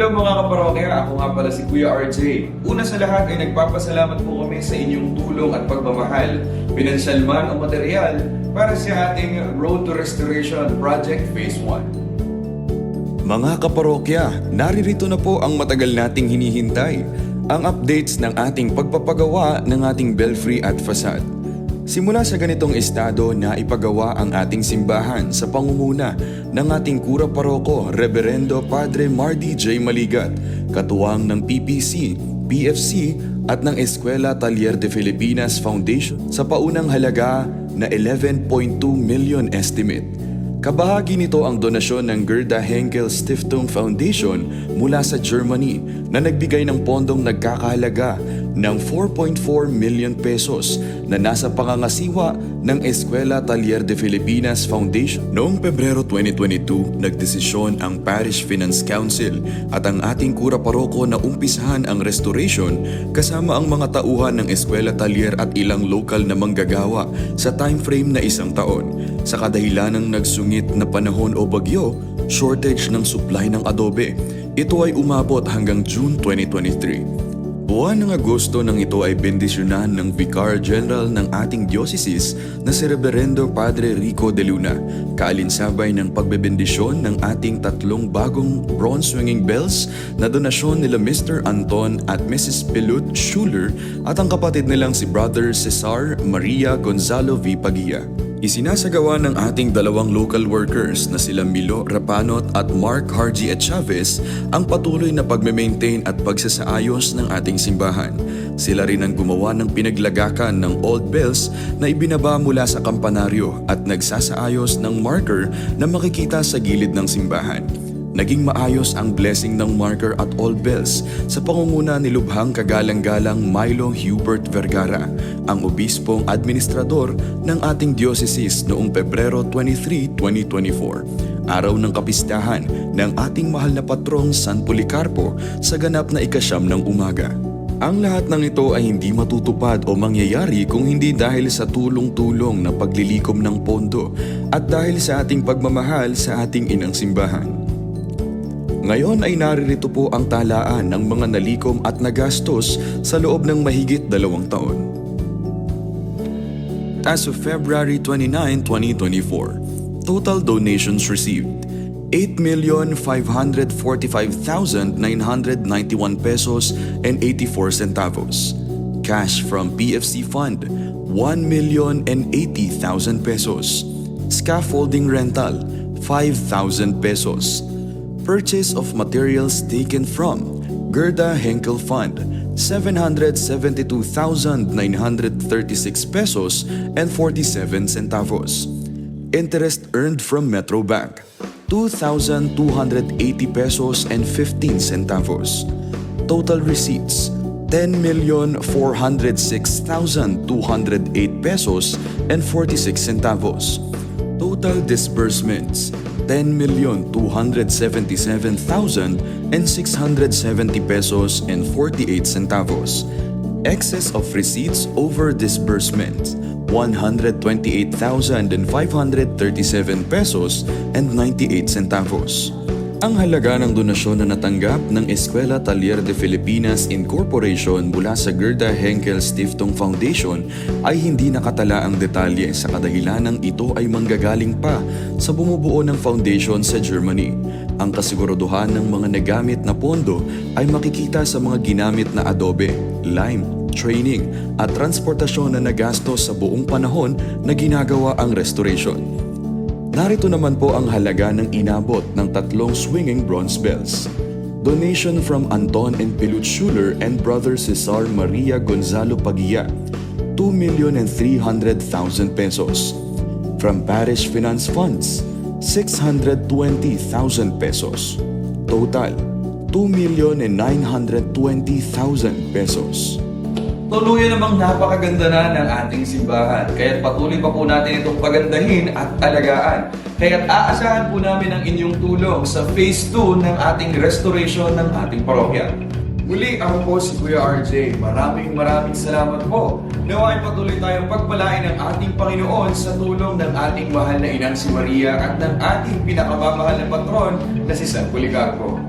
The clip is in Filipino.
Hello mga kaparokya, ako nga pala si Kuya RJ. Una sa lahat ay nagpapasalamat po kami sa inyong tulong at pagmamahal, pinansyal man o material, para sa ating Road to Restoration Project Phase 1. Mga kaparokya, naririto na po ang matagal nating hinihintay, ang updates ng ating pagpapagawa ng ating belfry at facade. Simula sa ganitong estado na ipagawa ang ating simbahan sa pangunguna ng ating kura paroko, Reverendo Padre Mardy J. Maligat, katuwang ng PPC, PFC at ng Eskwela Talier de Filipinas Foundation sa paunang halaga na 11.2 million estimate. Kabahagi nito ang donasyon ng Gerda Henkel Stiftung Foundation mula sa Germany na nagbigay ng pondong nagkakahalaga ng 4.4 million pesos na nasa pangangasiwa ng Eskwela Talier de Filipinas Foundation. Noong Pebrero 2022, nagdesisyon ang Parish Finance Council at ang ating kura paroko na umpisahan ang restoration kasama ang mga tauhan ng Eskwela Talier at ilang local na manggagawa sa time frame na isang taon. Sa kadahilan ng nagsungit na panahon o bagyo, shortage ng supply ng adobe. Ito ay umabot hanggang June 2023. Buwan ng Agosto nang ito ay bendisyonan ng Vicar General ng ating diocese na si Reverendo Padre Rico de Luna, kaalinsabay ng pagbebendisyon ng ating tatlong bagong bronze swinging bells na donasyon nila Mr. Anton at Mrs. Pilut Schuler at ang kapatid nilang si Brother Cesar Maria Gonzalo V. Pagia. Isinasagawa ng ating dalawang local workers na sila Milo Rapanot at Mark Harji at Chavez ang patuloy na pagme-maintain at pagsasaayos ng ating simbahan. Sila rin ang gumawa ng pinaglagakan ng old bells na ibinaba mula sa kampanaryo at nagsasaayos ng marker na makikita sa gilid ng simbahan. Naging maayos ang blessing ng marker at all bells sa pangunguna ni Lubhang Kagalang-Galang Milo Hubert Vergara, ang obispong administrador ng ating diocese noong Pebrero 23, 2024. Araw ng kapistahan ng ating mahal na patrong San Policarpo sa ganap na ikasyam ng umaga. Ang lahat ng ito ay hindi matutupad o mangyayari kung hindi dahil sa tulong-tulong na paglilikom ng pondo at dahil sa ating pagmamahal sa ating inang simbahan. Ngayon ay naririto po ang talaan ng mga nalikom at nagastos sa loob ng mahigit dalawang taon. As of February 29, 2024, total donations received 8,545,991 pesos and 84 centavos. Cash from PFC Fund, 1,080,000 pesos. Scaffolding rental, 5,000 pesos. Purchase of materials taken from Gerda Henkel Fund, 772,936 pesos and 47 centavos. Interest earned from Metro Bank, 2,280 pesos and 15 centavos. Total receipts, 10,406,208 pesos and 46 centavos. Total disbursements, 10,277,670 pesos and 48 centavos. Excess of receipts over disbursements, 128,537 pesos and 98 centavos. Ang halaga ng donasyon na natanggap ng Eskwela Talier de Filipinas Incorporation mula sa Gerda Henkel Stiftung Foundation ay hindi nakatala ang detalye sa kadahilanang ito ay manggagaling pa sa bumubuo ng foundation sa Germany. Ang kasiguraduhan ng mga nagamit na pondo ay makikita sa mga ginamit na adobe, lime, training at transportasyon na nagastos sa buong panahon na ginagawa ang restoration. Narito naman po ang halaga ng inabot ng tatlong swinging bronze bells. Donation from Anton and Pilut Schuler and brother Cesar Maria Gonzalo Pagia, 2,300,000 pesos. From Parish Finance Funds, 620,000 pesos. Total, 2,920,000 pesos. Tuluyan namang napakaganda na ng ating simbahan, kaya patuloy pa po natin itong pagandahin at alagaan. Kaya aasahan po namin ang inyong tulong sa Phase 2 ng ating restoration ng ating parokya. Muli, ako po si Kuya RJ. Maraming maraming salamat po. Nawa ay patuloy tayong pagpalain ng ating Panginoon sa tulong ng ating mahal na inang si Maria at ng ating pinakamamahal na patron na si San Policarpo.